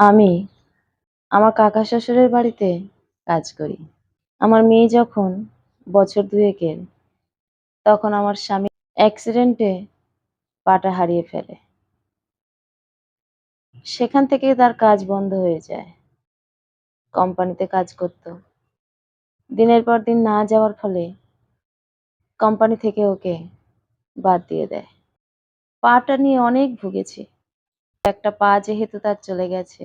আমি আমার কাকা শ্বশুরের বাড়িতে কাজ করি। আমার মেয়ে যখন বছর দুয়েকের, তখন আমার স্বামী অ্যাক্সিডেন্টে পাটা হারিয়ে ফেলে। সেখান থেকে তার কাজ বন্ধ হয়ে যায়। কোম্পানিতে কাজ করত। দিনের পর দিন না যাওয়ার ফলে কোম্পানি থেকে ওকে বাদ দিয়ে দেয়। পাটা নিয়ে অনেক ভুগেছি। একটা পা যেহেতু তার চলে গেছে,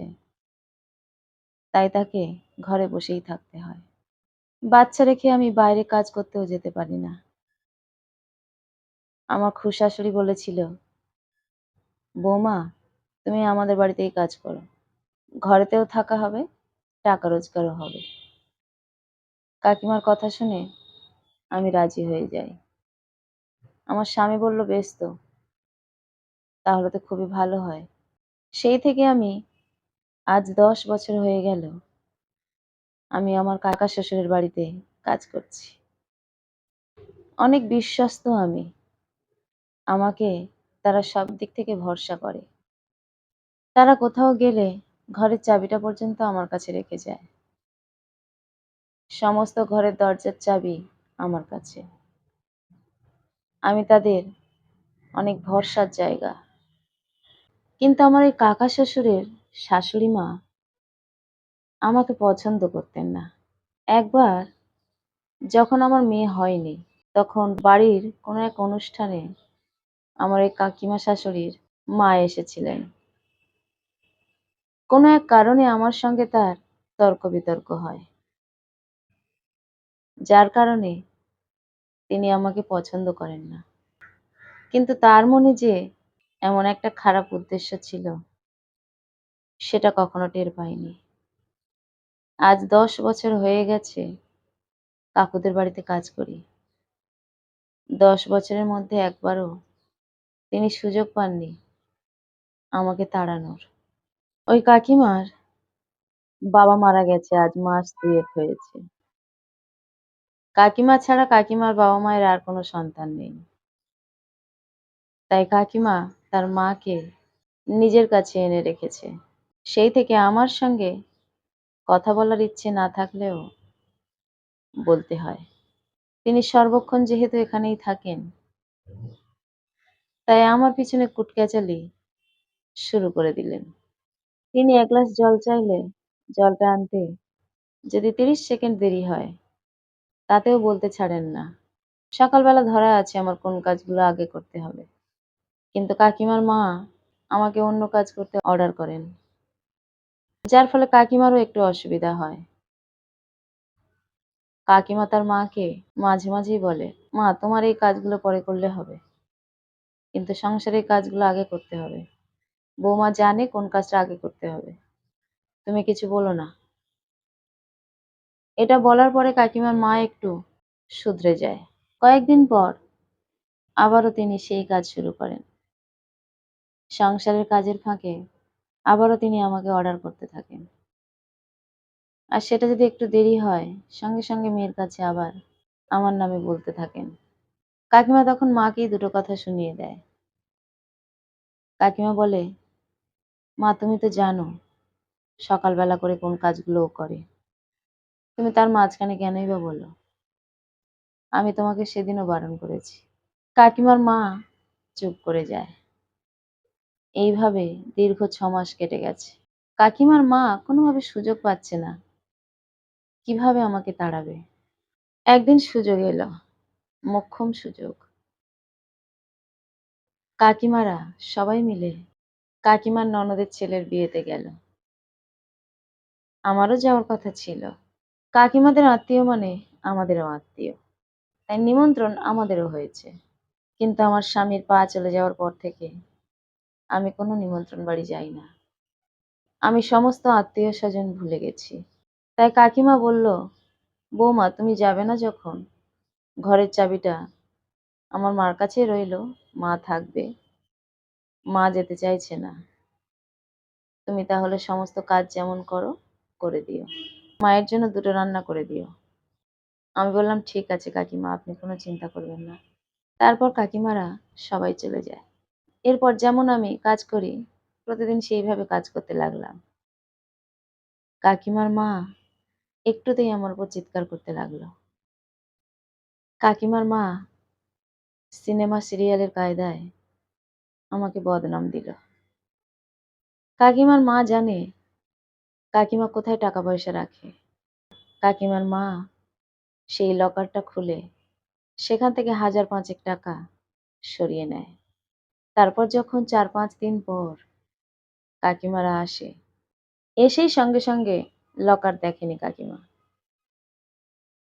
তাই তাকে ঘরে বসেই থাকতে হয়। বাচ্চা রেখে আমি বাইরে কাজ করতেও যেতে পারি না। আমার খুশাশুড়ি বলেছিল, বৌমা, তুমি আমাদের বাড়িতেই কাজ করো। ঘরেতেও থাকা হবে, টাকা রোজগারও হবে। কাকিমার কথা শুনে আমি রাজি হয়ে যাই। আমার স্বামী বলল, বেশ তো, তাহলে তো খুবই ভালো হয়। সেই থেকে আমি আজ দশ বছর হয়ে গেল। আমি আমার কাকা শ্বশুরের বাড়িতে কাজ করছি। অনেক বিশ্বস্ত আমি। আমাকে তারা সব দিক থেকে ভরসা করে। তারা কোথাও গেলে ঘরের চাবিটা পর্যন্ত আমার কাছে রেখে যায়। সমস্ত ঘরের দরজার চাবি আমার কাছে। আমি তাদের অনেক ভরসার জায়গা। কিন্তু আমার এই কাকা শ্বশুরের শাশুড়ি মা আমাকে পছন্দ করতেন না। একবার যখন আমার মেয়ে হয়নি, তখন বাড়ির কোনো এক অনুষ্ঠানে আমার এই কাকিমা শাশুড়ির মা এসেছিলেন। কোনো এক কারণে আমার সঙ্গে তার তর্ক বিতর্ক হয়। যার কারণে তিনি আমাকে পছন্দ করেন না। কিন্তু তার মনে যে এমন একটা খারাপ উদ্দেশ্য ছিল। সেটা কখনো টের পাইনি। আজ দশ বছর হয়ে গেছে। কাকুদের বাড়িতে কাজ করি। দশ বছরের মধ্যে একবারও তিনি সুযোগ পাননি আমাকে তাড়ানোর। ওই কাকিমার বাবা মারা গেছে, আজ মাস দুয়েক হয়েছে। কাকিমা ছাড়া কাকিমার বাবা মায়ের আর কোনো সন্তান নেই। তাই কাকিমা তার মাকে নিজের কাছে এনে রেখেছে। সেই থেকে আমার সঙ্গে কথা বলার ইচ্ছে না থাকলেও বলতে হয়। তিনি সর্বক্ষণ যেহেতু এখানেই থাকেন, তাই আমার পিছনে কুটকেচালি শুরু করে দিলেন। তিনি এক গ্লাস জল চাইলে জলটা আনতে যদি তিরিশ সেকেন্ড দেরি হয়, তাতেও বলতে ছাড়েন না। সকালবেলা ধরা আছে আমার কোন কাজগুলো আগে করতে হবে। কিন্তু কাকিমার মা আমাকে অন্য কাজ করতে অর্ডার করেন, যার ফলে কাকিমারও একটু অসুবিধা হয়। কাকিমা তার মাকে মাঝে মাঝেই বলে, মা, তোমার এই কাজগুলো পরে করলে হবে। কিন্তু সংসারের কাজগুলো আগে করতে হবে। বৌমা জানে কোন কাজটা আগে করতে হবে। তুমি কিছু বলো না। এটা বলার পরে কাকিমার মা একটু শুধরে যায়। কয়েকদিন পর আবারও তিনি সেই কাজ শুরু করেন। সংসারের কাজের ফাঁকে আবারও তিনি আমাকে অর্ডার করতে থাকেন। আর সেটা যদি একটু দেরি হয়, সঙ্গে সঙ্গে মেয়ের কাছে আবার আমার নামে বলতে থাকেন। কাকিমা তখন মাকেই দুটো কথা শুনিয়ে দেয়। কাকিমা বলে, মা, তুমি তো জানো সকালবেলা করে কোন কাজগুলো করে। তুমি তার মাঝখানে কেনই বা বলো? আমি তোমাকে সেদিনও বারণ করেছি। কাকিমার মা চুপ করে যায়। এইভাবে দীর্ঘ ছ মাস কেটে গেছে। কাকিমার মা কোনোভাবে সুযোগ পাচ্ছে না। কীভাবে আমাকে তাড়াবে? একদিন সুযোগ এলো, মোক্ষম সুযোগ। কাকিমারা সবাই মিলে কাকিমার ননদের ছেলের বিয়েতে গেল। আমারও যাওয়ার কথা ছিল। কাকিমাদের আত্মীয় মানে আমাদেরও আত্মীয়। তাই নিমন্ত্রণ আমাদেরও হয়েছে। কিন্তু আমার স্বামীর পা চলে যাওয়ার পর থেকে আমি কোনো নিমন্ত্রণ বাড়ি যাই না। আমি সমস্ত আত্মীয় স্বজন ভুলে গেছি। তাই কাকিমা বলল, বৌমা, তুমি যাবে না যখন? ঘরের চাবিটা আমার মার কাছে রইল, মা থাকবে। মা যেতে চাইছে না। তুমি তাহলে সমস্ত কাজ যেমন করো, করে দিও। মায়ের জন্য দুটো রান্না করে দিও। আমি বললাম, ঠিক আছে কাকিমা, আপনি কোনো চিন্তা করবেন না। তারপর কাকিমারা সবাই চলে যায়। এরপর যেমন আমি কাজ করি, প্রতিদিন সেইভাবে কাজ করতে লাগলাম। কাকিমার মা একটুতেই আমার উপর চিৎকার করতে লাগল। কাকিমার মা সিনেমা সিরিয়ালের কায়দায় আমাকে বদনাম দিল। কাকিমার মা জানে কাকিমা কোথায় টাকা পয়সা রাখে। কাকিমার মা সেই লকারটা খুলে সেখান থেকে হাজার পাঁচেক টাকা সরিয়ে নেয়। তারপর যখন চার পাঁচ দিন পর কাকিমারা আসে, এসেই সঙ্গে সঙ্গে লকার দেখেনি কাকিমা।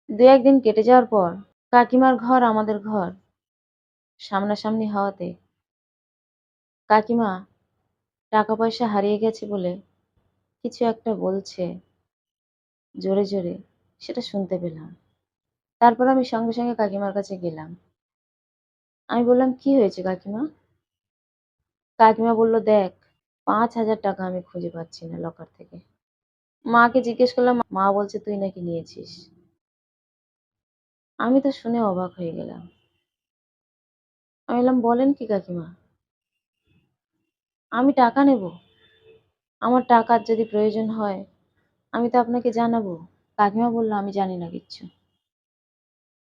দু একদিন কেটে যাওয়ার পর কাকিমার ঘর আমাদের ঘর সামনাসামনি হওয়াতে কাকিমা টাকা পয়সা হারিয়ে গেছে বলে কিছু একটা বলছে, জোরে জোরে সেটা শুনতে পেলাম। তারপর আমি সঙ্গে সঙ্গে কাকিমার কাছে গেলাম। আমি বললাম, কি হয়েছে কাকিমা? কাকিমা বলল, দেখ, পাঁচ হাজার টাকা আমি খুঁজে পাচ্ছি না লকার থেকে। মাকে জিজ্ঞেস করলাম, মা বলছে তুই নাকি নিয়েছিস? আমি তো শুনে অবাক হয়ে গেলাম। আমি বললাম, বলেন কি কাকিমা? আমি টাকা নেব। আমার টাকার যদি প্রয়োজন হয়, আমি তো আপনাকে জানাব। কাকিমা বলল, আমি জানি না কিচ্ছু।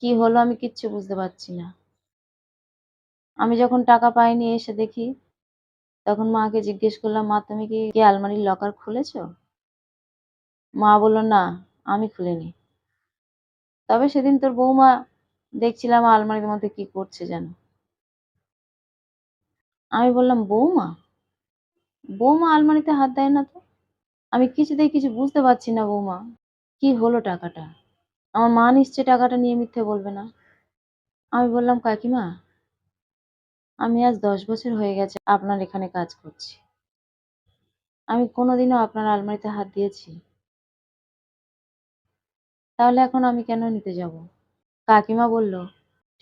কি হলো আমি কিচ্ছু বুঝতে পারছি না। আমি যখন টাকা পাইনি, এসে দেখি তখন মাকে জিজ্ঞেস করলাম, মা, তুমি কি কি আলমারির লকার খুলেছো? মা বলল, না, আমি খুলিনি। তবে সেদিন তোর বৌমা দেখছিলাম আলমারির মধ্যে কি করছে যেন। আমি বললাম, বৌমা? বৌমা আলমারিতে হাত দেয় না তো? আমি কিছুতেই কিছু বুঝতে পারছি না বৌমা, কি হলো টাকাটা? আমার মা নিশ্চয় টাকাটা নিয়ে মিথ্যে বলবে না। আমি বললাম, কাকিমা আমি আজ দশ বছর হয়ে গেছে আপনার এখানে কাজ করছি। আমি কোনোদিনও আপনার আলমারিতে হাত দিয়েছি। তাহলে এখন আমি কেন নিতে যাব? কাকিমা বলল,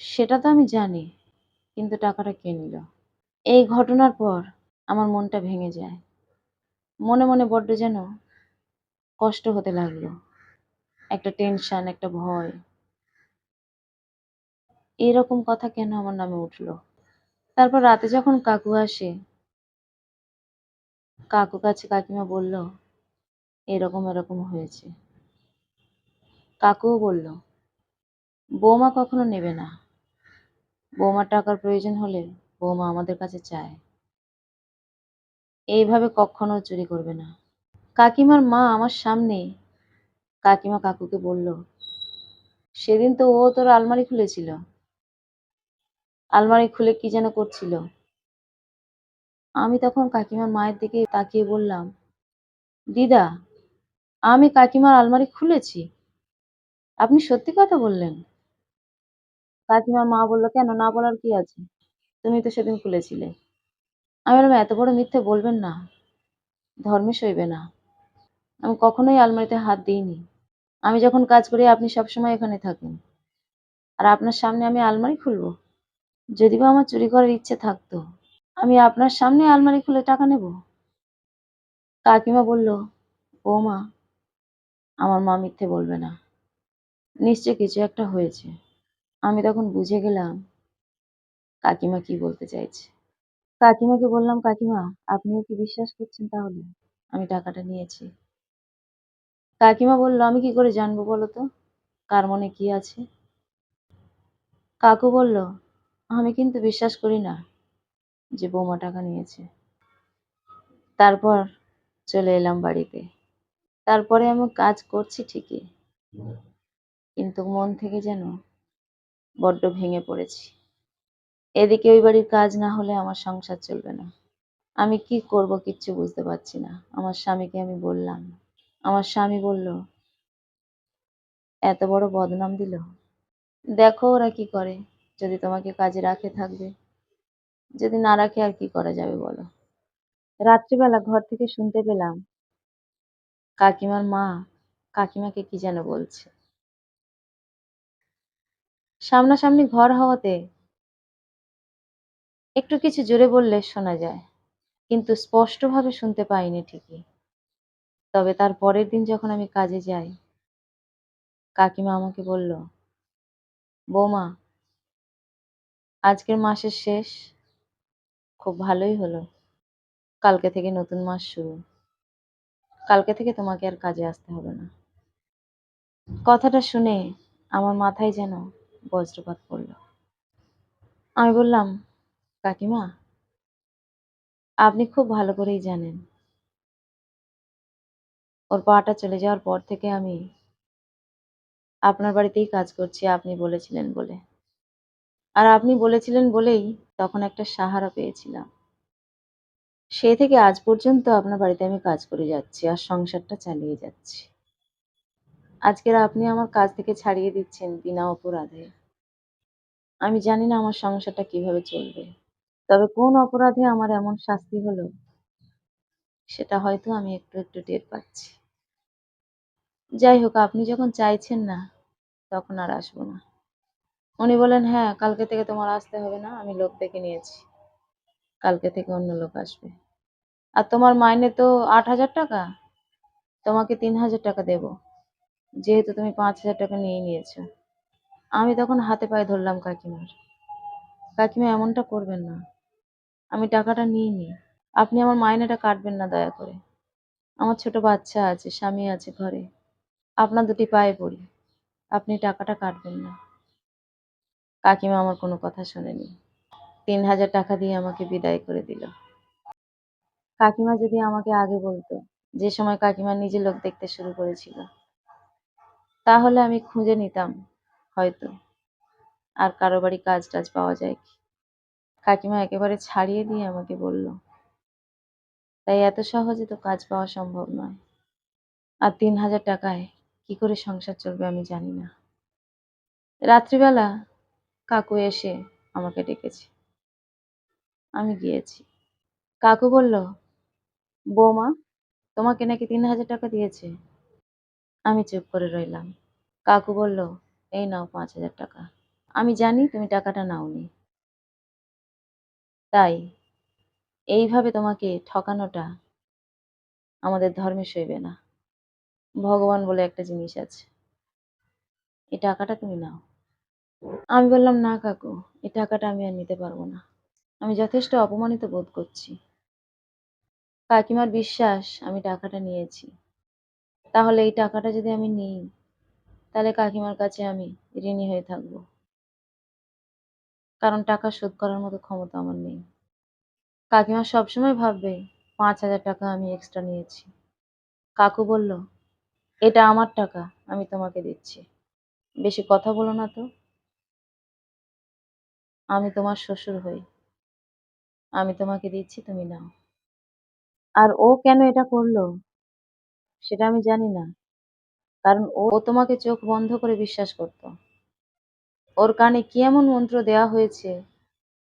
সেটা তো আমি জানি, কিন্তু টাকাটা কে নিল? এই ঘটনার পর আমার মনটা ভেঙে যায়। মনে মনে বড্ড যেন কষ্ট হতে লাগল। একটা টেনশন, একটা ভয়। এরকম কথা কেন আমার নামে উঠল? তারপর রাতে যখন কাকু আসে, কাকু কাছে কাকিমা বলল, এরকম এরকম হয়েছে। কাকুও বলল, বৌমা কখনো নেবে না। বৌমার টাকার প্রয়োজন হলে বৌমা আমাদের কাছে চায়। এইভাবে কখনো চুরি করবে না। কাকিমার মা আমার সামনে, কাকিমা কাকুকে বলল, সেদিন তো ও তোর আলমারি খুলেছিল। আলমারি খুলে কি যেন করছিল। আমি তখন কাকিমার মায়ের দিকে তাকিয়ে বললাম, দিদা, আমি কাকিমার আলমারি খুলেছি। আপনি সত্যি কথা বললেন? কাকিমার মা বলল, কেন? না বলার কি আছে? তুমি তো সেদিন খুলেছিলে। আমি বললাম, এত বড় মিথ্যে বলবেন না। ধর্মে সইবে না। আমি কখনোই আলমারিতে হাত দিইনি। আমি যখন কাজ করি, আপনি সবসময় এখানে থাকেন। আর আপনার সামনে আমি আলমারি খুলবো? যদি বা আমার চুরি করার ইচ্ছে থাকতো, আমি আপনার সামনে আলমারি খুলে টাকা নেব? কাকিমা বলল, ও মা, আমার মা মিথ্যে বলবে না। নিশ্চয় কিছু একটা হয়েছে। আমি তখন বুঝে গেলাম কাকিমা কি বলতে চাইছে। কাকিমাকে বললাম, কাকিমা, আপনিও কি বিশ্বাস করছেন তাহলে? আমি টাকাটা নিয়েছি। কাকিমা বলল, আমি কি করে জানব বলো তো? কার মনে কি আছে? কাকু বলল আমি কিন্তু বিশ্বাস করি না যে বৌমা টাকা নিয়েছে। তারপর চলে এলাম বাড়িতে। তারপরে আমি কাজ করছি ঠিকই। কিন্তু মন থেকে যেন বড্ড ভেঙে পড়েছি। এদিকে ওই বাড়ির কাজ না হলে আমার সংসার চলবে না। আমি কি করব কিচ্ছু বুঝতে পারছি না। আমার স্বামীকে আমি বললাম। আমার স্বামী বলল, এত বড় বদনাম দিল। দেখো ওরা কি করে। যদি তোমাকে কাজে রাখে থাকবে, যদি না রাখে আর কি করা যাবে বলো? রাত্রিবেলা ঘর থেকে শুনতে পেলাম, কাকিমার মা কাকিমাকে কি যেন বলছে। সামনাসামনি ঘর হওয়াতে একটু কিছু জোরে বললে শোনা যায়, কিন্তু স্পষ্টভাবে শুনতে পাইনি ঠিকই। তবে তার পরের দিন যখন আমি কাজে যাই, কাকিমা আমাকে বলল, বৌমা আজকের মাসের শেষ। খুব ভালোই হলো। কালকে থেকে নতুন মাস শুরু। কালকে থেকে তোমাকে আর কাজে আসতে হবে না। কথাটা শুনে আমার মাথায় যেন বজ্রপাত পড়ল। আমি বললাম, কাকিমা, আপনি খুব ভালো করেই জানেন। ওর পাটা চলে যাওয়ার পর থেকে আমি আপনার বাড়িতেই কাজ করছি, আপনি বলেছিলেন বলে। আর আপনি বলেছিলেন বলেই তখন একটা সাহারা পেয়েছিলাম। সে থেকে আজ পর্যন্ত আপনার বাড়িতে আমি কাজ করে যাচ্ছি আর সংসারটা চালিয়ে যাচ্ছি। আজকের আপনি আমার কাজ থেকে ছাড়িয়ে দিচ্ছেন বিনা অপরাধে। আমি জানি না আমার সংসারটা কীভাবে চলবে। তবে কোন অপরাধে আমার এমন শাস্তি হলো? সেটা হয়তো আমি একটু একটু টের পাচ্ছি। যাই হোক, আপনি যখন চাইছেন না, তখন আর আসব না। উনি বলেন হ্যাঁ কালকে থেকে তোমার আসতে হবে না, আমি লোক দেখে নিয়েছি। কালকে থেকে অন্য লোক আসবে। আর তোমার মাইনে তো আট হাজার টাকা, তোমাকে তিন হাজার টাকা দেব। যেহেতু তুমি পাঁচ হাজার টাকা নিয়ে নিয়েছো। আমি তখন হাতে পায়ে ধরলাম কাকিমার। কাকিমা এমনটা করবেন না। আমি টাকাটা নিয়ে নিই। আপনি আমার মাইনেটা কাটবেন না, দয়া করে। আমার ছোট বাচ্চা আছে, স্বামী আছে ঘরে। আপনার দুটি পায়ে পড়ি। আপনি টাকাটা কাটবেন না। কাকিমা আমার কোনো কথা শোনেনি। তিন হাজার টাকা দিয়ে আমাকে বিদায় করে দিল। কাকিমা যদি আমাকে আগে বলতো যে সময় কাকিমা নিজে লোক দেখতে শুরু করেছিল, তাহলে আমি খুঁজে নিতাম হয়তো। আর কারও বাড়ি কাজ টাজ পাওয়া যায় কি? কাকিমা একেবারে ছাড়িয়ে দিয়ে আমাকে বলল, তাই এত সহজে তো কাজ পাওয়া সম্ভব নয়। আর তিন হাজার টাকায় কি করে সংসার চলবে আমি জানি না। রাত্রিবেলা কাকু এসে আমাকে ডেকেছে। আমি গিয়েছি। কাকু বলল, বৌমা, তোমাকে নাকি তিন হাজার টাকা দিয়েছে। আমি চুপ করে রইলাম। কাকু বলল, এই নাও পাঁচ হাজার টাকা। আমি জানি তুমি টাকাটা নাওনি। তাই এইভাবে তোমাকে ঠকানোটা আমাদের ধর্মে সইবে না। ভগবান বলে একটা জিনিস আছে। এই টাকাটা তুমি নাও। আমি বললাম, না কাকু, এই টাকাটা আমি আর নিতে পারব না। আমি যথেষ্ট অপমানিত বোধ করছি। কাকিমার বিশ্বাস, আমি টাকাটা নিয়েছি। তাহলে এই টাকাটা যদি আমি নিই, তাহলে কাকিমার কাছে আমি ঋণী হয়ে থাকব। কারণ টাকা শোধ করার মতো ক্ষমতা আমার নেই। কাকিমা সবসময় ভাববে, পাঁচ হাজার টাকা আমি এক্সট্রা নিয়েছি। কাকু বলল, এটা আমার টাকা, আমি তোমাকে দিচ্ছি। বেশি কথা বলো না তো। আমি তোমার শ্বশুর হই। আমি তোমাকে দিচ্ছি, তুমি নাও। আর ও কেন এটা করল? সেটা আমি জানি না। কারণ ও তোমাকে চোখ বন্ধ করে বিশ্বাস করত। ওর কানে কি এমন মন্ত্র দেওয়া হয়েছে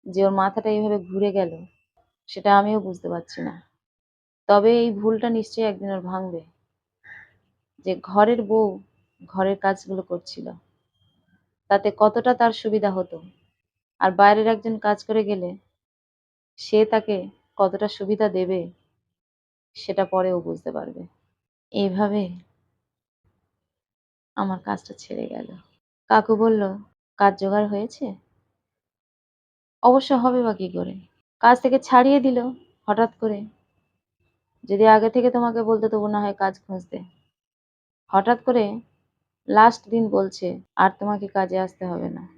যে ওর মাথাটা এইভাবে ঘুরে গেল? সেটা আমিও বুঝতে পারছি না। তবে এই ভুলটা নিশ্চয়ই একদিন ওর ভাঙবে। যে ঘরের বউ ঘরের কাজগুলো করছিল। তাতে কতটা তার সুবিধা হতো? আর বাইরের একজন কাজ করে গেলে সে তাকে কতটা সুবিধা দেবে, সেটা পরেও বুঝতে পারবে। এইভাবে আমার কাজটা ছেড়ে গেল। কাকু বলল, কাজ জোগাড় হয়েছে? অবশ্য হবে বা কি করে? কাজ থেকে ছাড়িয়ে দিল, হঠাৎ করে। যদি আগে থেকে তোমাকে বলতে তবু না হয় কাজ খুঁজতে। হঠাৎ করে লাস্ট দিন বলছে, আর তোমাকে কাজে আসতে হবে না।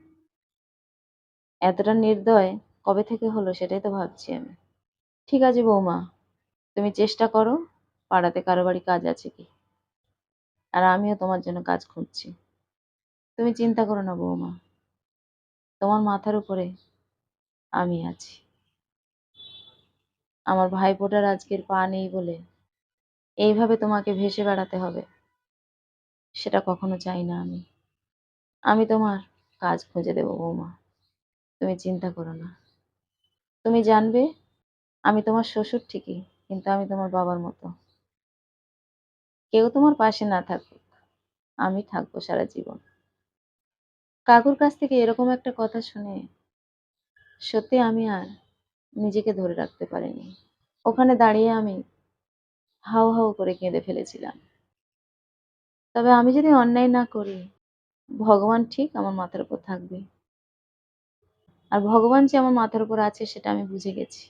এতটা নির্দয় কবে থেকে হলো সেটাই তো ভাবছি আমি। ঠিক আছে বৌমা, তুমি চেষ্টা করো, পাড়াতে কারও বাড়ি কাজ আছে কি? আর আমিও তোমার জন্য কাজ খুঁজছি। তুমি চিন্তা করো না বৌমা, তোমার মাথার উপরে আমি আছি। আমার ভাইফোঁটার আজকের পা নেই বলে এইভাবে তোমাকে ভেসে বেড়াতে হবে, সেটা কখনো চাই না আমি। আমি তোমার কাজ খুঁজে দেবো বৌমা। তুমি চিন্তা করো না। তুমি জানবে, আমি তোমার শ্বশুর ঠিকই, কিন্তু আমি তোমার বাবার মতো। কেউ তোমার পাশে না থাকুক, আমি থাকব সারা জীবন। কাকুর কাছ থেকে এরকম একটা কথা শুনে সত্যি আমি আর নিজেকে ধরে রাখতে পারিনি। ওখানে দাঁড়িয়ে আমি হাউ হাউ করে কেঁদে ফেলেছিলাম। তবে আমি যদি অন্যায় না করি, ভগবান ঠিক আমার মাথার উপর থাকবে। আর ভগবান যে আমার মাথার উপর আছে সেটা আমি বুঝে গেছি।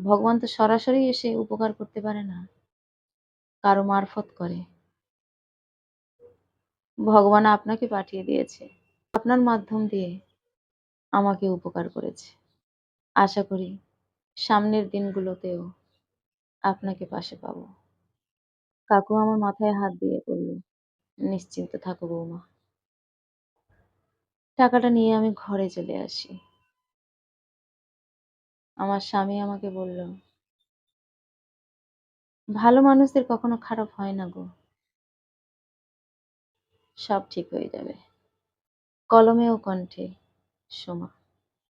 ভগবান তো সরাসরি এসে উপকার করতে পারে না। কারও মারফত করে। ভগবান আপনাকে পাঠিয়ে দিয়েছে। আপনার মাধ্যম দিয়ে আমাকে উপকার করেছে। আশা করি সামনের দিনগুলোতেও আপনাকে পাশে পাবো। কাকু আমার মাথায় হাত দিয়ে বলল, নিশ্চিন্ত থাকো বৌমা। টাকাটা নিয়ে আমি ঘরে চলে আসি। আমার স্বামী আমাকে বলল, ভালো মানুষদের কখনো খারাপ হয় না গো। সব ঠিক হয়ে যাবে। কলমে ও কণ্ঠে, সোমা।